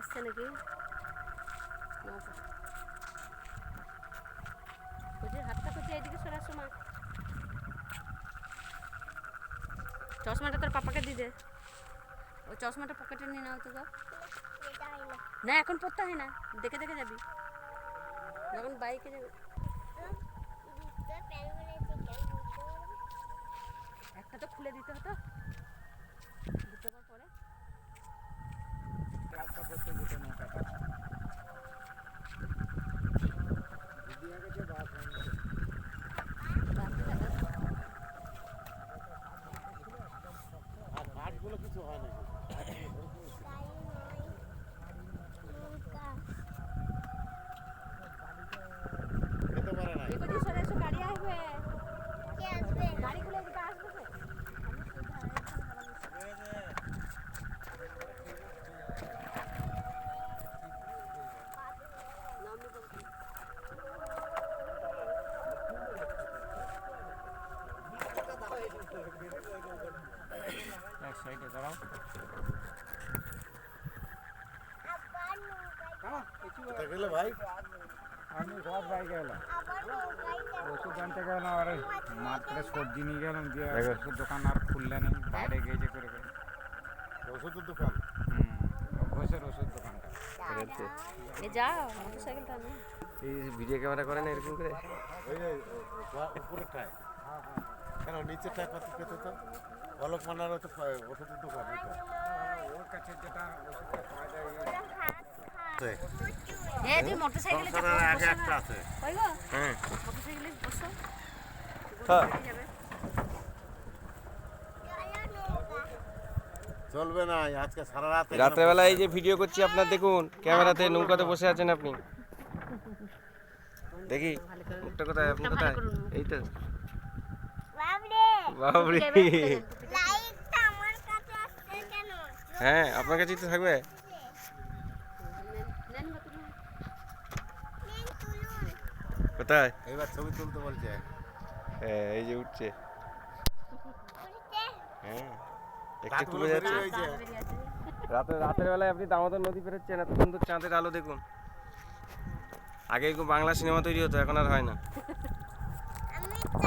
আসছে নাকি বুঝি হাতটা করছি এইদিকে সরার সময় চশমাটা তোর পাপাকে দিয়ে দে ওই চশমাটা পকেটে নিয়ে নাও তো। না এখন পড়তে হয় না দেখে দেখে যাবি যখন বাইকে যাবি একটা তো খুলে দিতে হতো কিছু হয় নাকি এক সাইডে দাঁড়াও গেলে ভাই। আমি সব বাইকে এলাম ওষুধ আনতে গেলাম আর মাত্রে সবজি নিয়ে। গেলাম দিয়ে ওষুধ দোকান আর খুললে নেই বাইরে গেছে করে? করে ওষুধের দোকান হুম অভ্যাসের ওষুধ দোকানটা মোটরসাইকেলটা এই ভিডিও ক্যামেরা করে না এরকম করে ওই কেন নিচেরটায় কত পেতে তো অলোক মান্নার হচ্ছে পা- ওষুধের দোকান ওইটা ওর কাছে যেটা ওষুধটা পাওয়া যায় আছে। এ তুই মোটরসাইকেলে চাপো সংসারের আগে বসো একটা না। আছে ওই গো হ্যাঁ মোটরসাইকেলে বসো হ্যাঁ। গাড়ি যাবে। চলবে না আজকে সারা রাত এখানে রাত্রেবেলা এই বসে যে ভিডিও করছি আপনার দেখুন ক্যামেরাতে নৌকাতে বসে আছেন আপনি দেখি ভালো করে মুখটা কোথায় আপনি মুখটা কোথায় ভালো করুন। এই তো টুপি বাবরে? হ্যাঁ আপনার কাছেই তো থাকবে। কোথায়? এবার ছবি তুলতে বলছে। হ্যাঁ এই যে উঠছে। হ্যাঁ একটু তুলে যাচ্ছে। রাতে রাতের বেলায় আপনি দামোদর নদী পেরোচ্ছেন এত সুন্দর চাঁদের আলো দেখুন। আগে বাংলা সিনেমা তৈরি হতো এখন আর হয় না।